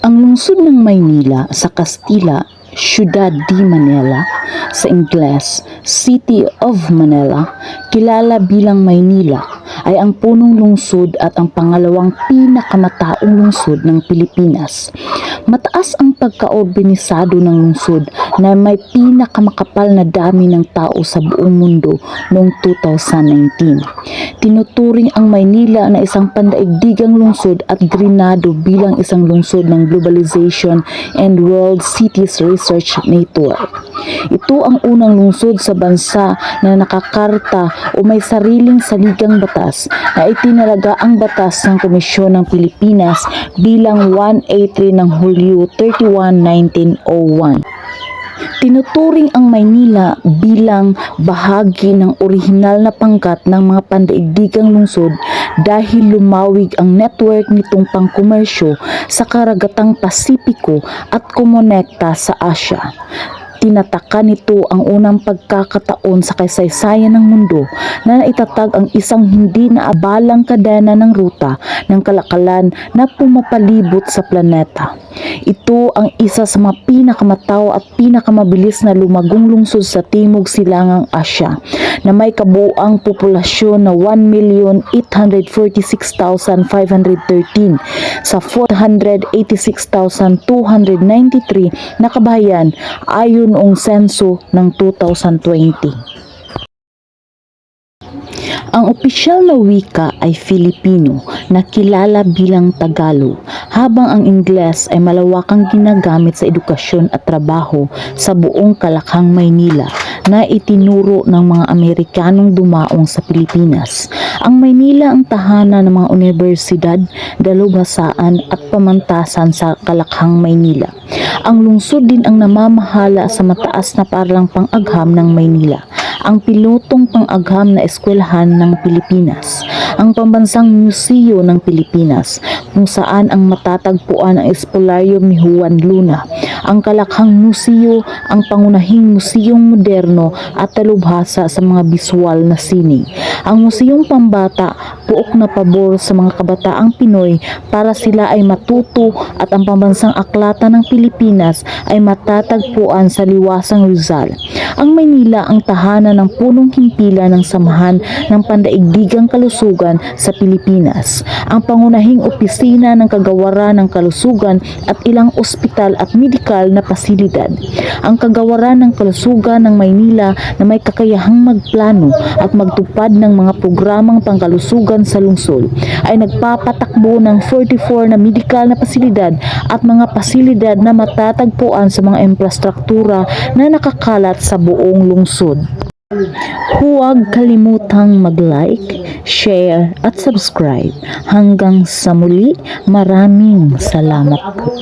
Ang lungsod ng Maynila sa Kastila, Ciudad de Manila, sa Ingles, City of Manila, kilala bilang Maynila, ay ang punong lungsod at ang pangalawang pinakamataong lungsod ng Pilipinas. Mataas ang pagkaorganisado ng lungsod na may pinakamakapal na dami ng tao sa buong mundo noong 2019. Tinuturing ang Maynila na isang pandaigdigang lungsod at grinado bilang isang lungsod ng Globalization and World Cities Research Network. Ito ang unang lungsod sa bansa na nakakarta o may sariling saligang batas na itinalaga ang batas ng Komisyon ng Pilipinas bilang 183 ng Hulyo 31, 1901. Tinuturing ang Maynila bilang bahagi ng orihinal na pangkat ng mga pandaigdigang lungsod dahil lumawig ang network nitong pangkomersyo sa karagatang Pasipiko at kumonekta sa Asya. Tinataka nito ang unang pagkakataon sa kasaysayan ng mundo na naitatag ang isang hindi naabalang kadena ng ruta ng kalakalan na pumapalibot sa planeta. Ito ang isa sa mga pinakamatao at pinakamabilis na lumagong lungsod sa Timog Silangang Asya na may kabuang populasyon na 1,846,513 sa 486,293 na kabahayan ayon noong senso ng 2020. Ang opisyal na wika ay Filipino na kilala bilang Tagalog, habang ang Ingles ay malawakang ginagamit sa edukasyon at trabaho sa buong Kalakhang, Maynila na itinuro ng mga Amerikanong dumaong sa Pilipinas. Ang Maynila ang tahanan ng mga universidad, dalubhasaan at pamantasan sa Kalakhang, Maynila. Ang lungsod din ang namamahala sa mataas na paralang pang-agham ng Maynila ang pilotong pang-agham na eskwelahan ng Pilipinas, ang pambansang museo ng Pilipinas, kung saan ang matatagpuan ang Espolaryum ni Juan Luna, ang Kalakhang Museo, ang pangunahing museong moderno at talubhasa sa mga biswal na sining. Ang Museong Pambata, puok na pabor sa mga kabataang Pinoy para sila ay matuto at ang pambansang aklata ng Pilipinas ay matatagpuan sa liwasang Rizal. Ang Maynila ang tahanan ng punong himpila ng samahan ng pandaigdigang kalusugan sa Pilipinas. Ang pangunahing opisina ng kagawaran ng kalusugan at ilang ospital at medikal na pasilidad. Ang kagawaran ng kalusugan ng Maynila na may kakayahang magplano at magtupad ng mga programang pangkalusugan sa lungsod ay nagpapatakbo ng 44 na medikal na pasilidad at mga pasilidad na matatagpuan sa mga infrastruktura na nakakalat sa buong lungsod. Huwag kalimutang mag-like, share at subscribe. Hanggang sa muli, maraming salamat po.